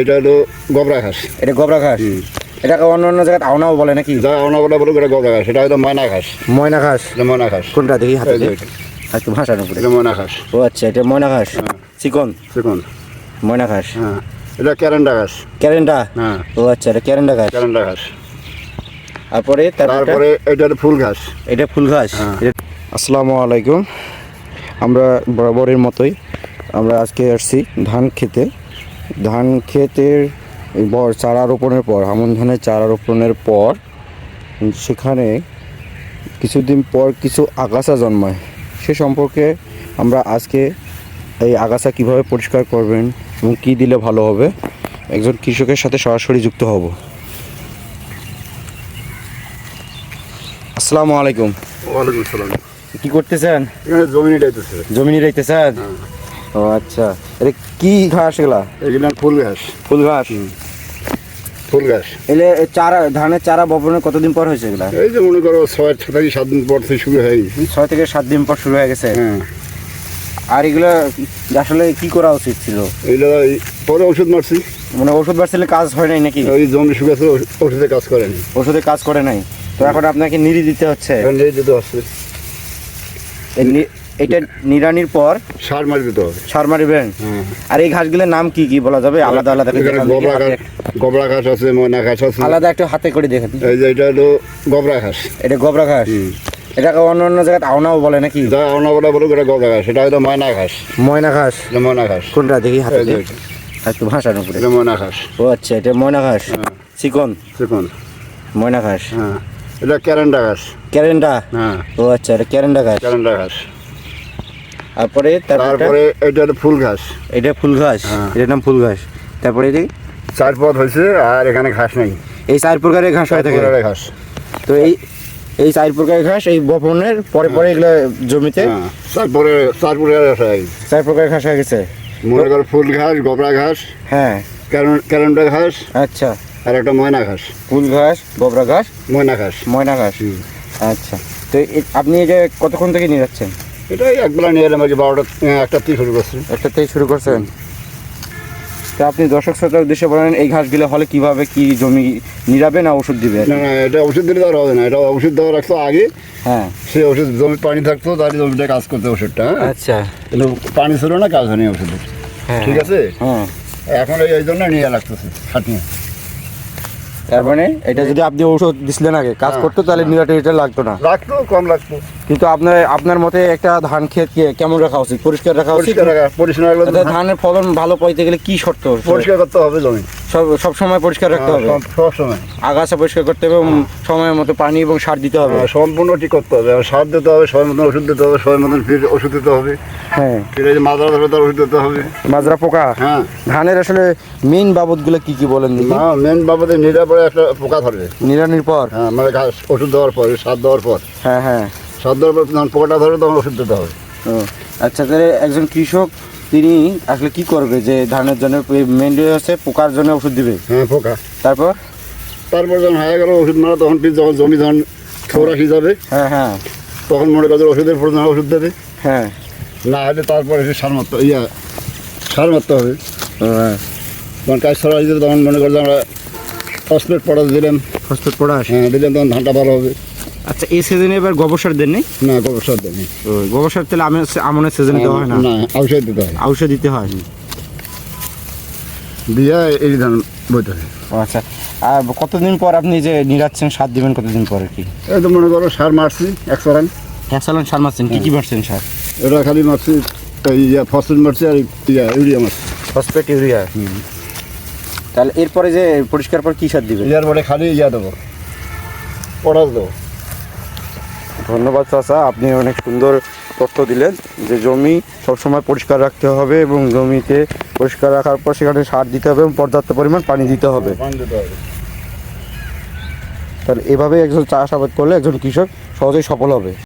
এটা হলো গবরা ঘাস। এটা গোবরা ঘাস? এটাকে অন্য অন্য জায়গায় আওনাও বলে নাকি? যা আমরা বলে বলো এটা গবরা ঘাস। এটা হলো ময়না ঘাস। ময়না ঘাস? এটা ময়না ঘাস। কোনটা দেখি হাতে। এটা। ময়না ঘাস। ও আচ্ছা এটা ময়না ঘাস। চিকন? ময়না ঘাস। হ্যাঁ। এটা ক্যারেন্ডা ঘাস। ক্যারেন্ডা? হ্যাঁ। ও আচ্ছা এটা ক্যারেন্ডা ঘাস। ক্যারেন্ডা ঘাস। তারপরে তারপরে এটা ফুল ঘাস। এটা ফুল ঘাস। হ্যাঁ। এটা- আসসালামু আলাইকুম। আমরা বরাবরের মতোই আমরা আজকে আসছি ধান খেতে। ধান ক্ষেতের বর চারা রোপণের পর আমন ধানের চারা রোপণের পর সেখানে কিছুদিন পর কিছু আগাছা জন্মায়। সে সম্পর্কে আমরা আজকে এই আগাছা কীভাবে পরিষ্কার করবেন এবং কী দিলে ভালো হবে একজন কৃষকের সাথে সরাসরি যুক্ত হব। আসসালামু আলাইকুম। ওয়ালাইকুম সালাম। কি করতেছেন? জমি নিটাইতেছে জমি ও আচ্ছা। এটা কি ঘাস এগুলা? এগুলো ফুল ঘাস। ফুল ঘাস? ফুল ঘাস। এলে চারা ধানের চারা বপনের কতদিন পর হয়েছে এগুলা? এই যে মনে করো ছয় ছ থেকে সাত দিন পর থেকে শুরু হয়ে গেছে ছয় থেকে সাত দিন পর শুরু হয়ে গেছে? হ্যাঁ। আর এগুলো আসলে কি করা উচিত ছিল? এইগুলো এই- পরে ওষুধ মারছি। মানে ওষুধ বাড়ছিলে কাজ হয় নাই নাকি? ওই জমি ওষ- ওষুধে কাজ করেনি ওষুধে কাজ করে নাই। তো এখন আপনাকে নিড়ি দিতে হচ্ছে। এখন নিয়ে দিতে হচ্ছে। এটা নিড়ানির পর সার মারি দিতে হবে সার মারিবেন আর এই ঘাসগুলোর নাম কি কি বলা যাবে? আলাদা আলাদা দেখান গবরা ঘাস। গবরা ঘাস আছে ময়না ঘাস আছে। আলাদা একটু হাতে করে দেখে দিই। এই যে এটা হলো গবরা ঘাস। এটা গোবরা ঘাস। এটাকে অন্য অন্য জায়গায় আওনাও বলে নাকি? আমরা বলে বলো এটা গবরা ঘাস। এটা হলো ময়না ঘাস। ময়না ঘাস। ময়না ঘাস। কোনটা দেখি হাতে। একটু ভাষার উপরে। এটা ময়না ঘাস। ও আচ্ছা এটা ময়না ঘাস। হ্যাঁ। চিকন। দেখুন ময়না ঘাস। হ্যাঁ। এটা ক্যারেন্ডা ঘাস। ক্যারেন্ডা? হ্যাঁ। ও আচ্ছা এটা ক্যারেন্ডা ঘাস। ক্যারেন্ডা ঘাস। তারপরে তারপরে এটা ফুল ঘাস। এটা ফুল ঘাস। হ্যাঁ। এটার নাম ফুল ঘাস। তারপরে এটি চার পথ হয়েছে আর এখানে ঘাস নেই। এই চার প্রকারের ঘাস হয়ে থাকে। ঘাস। তো এই এই চার প্রকারের ঘাস এই বপনের পরে পরে এগুলো জমিতে হ্যাঁ তারপরে তারপরে ঘাস হয়ে চার প্রকারের ঘাস হয়ে গেছে। মনে করো ফুল ঘাস গবরা ঘাস হ্যাঁ। ক্যারেন- ক্যারেন্ডা ঘাস আচ্ছা। আর একটা ময়না ঘাস। ফুল ঘাস গোবরা ঘাস ময়না ঘাস। ময়না ঘাস। আচ্ছা। তো আপনি এটা কতক্ষণ থেকে নিয়ে যাচ্ছেন? এটাই একবেলা নিয়ে এলাম আর কি বারোটা একটা থেকে শুরু করছি। একটা থেকে শুরু করছেন? তো আপনি দর্শক শ্রোতার উদ্দেশ্যে বলেন এই ঘাসগুলো হলে কীভাবে কি জমি নিরাবে না ওষুধ দিবে? না না এটা ওষুধ দিলে দেওয়া হবে না এটা ওষুধ দেওয়া রাখতো আগে। হ্যাঁ। সে ওষুধ জমি পানি থাকতো তাহলে জমিটা কাজ করতে ওষুধটা হ্যাঁ? আচ্ছা। কিন্তু পানি ছিল না কাজ হয়নি ওষুধের। হ্যাঁ। ঠিক আছে? হ্যাঁ। এখন এই- জন্য নিয়ে লাগতেছে খাটিয়ে তার মানে এটা যদি আপনি ঔষধ দিছিলেন আগে কাজ হ্যাঁ, করতো তাহলে নিরাটে এটা লাগতো না। লাগতো কম লাগতো। কিন্তু আপনার আপনার মতে একটা ধান ক্ষেত কে- কেমন রাখা উচিত? পরিষ্কার রাখা উচিত? পরিষ্কার রাখা পরিষ্কার রাখলে ধানের ফলন ভালো পাইতে গেলে কি শর্ত? পরিষ্কার করতে হবে জমি। সব সব সময় পরিষ্কার রাখতে হবে? সব- সময়। আগাছা পরিষ্কার করতে হবে এবং সময় মতো পানি এবং সার দিতে হবে? হ্যাঁ, সম্পূর্ণ ঠিক করতে হবে। সার দিতে হবে সময় মতন ওষুধ দিতে হবে সময় মতন ফির ওষুধ দিতে হবে। হ্যাঁ। মাদ্রা ধরে তার ওষুধ দিতে হবে। মাজরা পোকা? হ্যাঁ। ধানের আসলে মেইন বাবদগুলো কি কি বলেন দেখি? না মেন বাবদে নিরাপরে একটা পোকা ধরবে। নিরানির পর? হ্যাঁ মানে ঘাস ওষুধ দেওয়ার পর সার দেওয়ার পর। হ্যাঁ হ্যাঁ। সার দেওয়ার পর যখন পোকাটা ধরে তখন ওষুধ দিতে হবে। আচ্ছা তাহলে একজন কৃষক তিনি আসলে কি করবে যে ধানের জন্য মেনলি হচ্ছে পোকার জন্য ওষুধ দিবে? হ্যাঁ পোকা। তারপর? তারপর যখন হয়ে গেল ওষুধ মারা তখন যখন জমি যখন খৌরাশি যাবে হ্যাঁ হ্যাঁ। তখন মনে করছে ওষুধের প্রয়োজন ওষুধ দেবে। হ্যাঁ। না হলে তারপরে সে সার মারতে ইয়া সার মারতে হবে হ্যাঁ। তখন কাজ ছড়া তখন মনে করছে আমরা ফসফেট পটাশ দিলাম। Phosphate potash? হ্যাঁ দিলাম তখন ধানটা ভালো হবে। আচ্ছা এই সিজনে এবার গোবর সার দেন নি না গোবর সার দেয়নি ও, গোবর সার তাহলে আমি আমনের সিজনে দেওয়া হয় না? না ঔষধ দিতে হয়। ঔষধ দিতে হয়? দিয়ে এই ধান বইতে হয়। আচ্ছা। আর কতদিন পর আপনি যে নিরাচ্ছেন সার দিবেন কতদিন পরে কি? এই তো মনে করো সার মারছি একশো রান। হ্যাঁ সার মারছেন কি কি মারছেন সার? এটা খালি মারছি এই ইয়া ফসফেট মারছি আর ইয়া ইউরিয়া মারছি। ফসফেট ইউরিয়া তাহলে এরপরে যে পরিষ্কার পর কি সার দিবেন? ইয়ার পরে খালি ইয়া দেবো। পটাশ দেবো। ধন্যবাদ চাষা আপনি অনেক সুন্দর তথ্য দিলেন যে জমি সবসময় পরিষ্কার রাখতে হবে এবং জমিতে পরিষ্কার রাখার পর সেখানে সার দিতে হবে এবং পর্যাপ্ত পরিমাণ পানি দিতে হবে। তাহলে এভাবে একজন চাষাবাদ করলে একজন কৃষক সহজেই সফল হবে।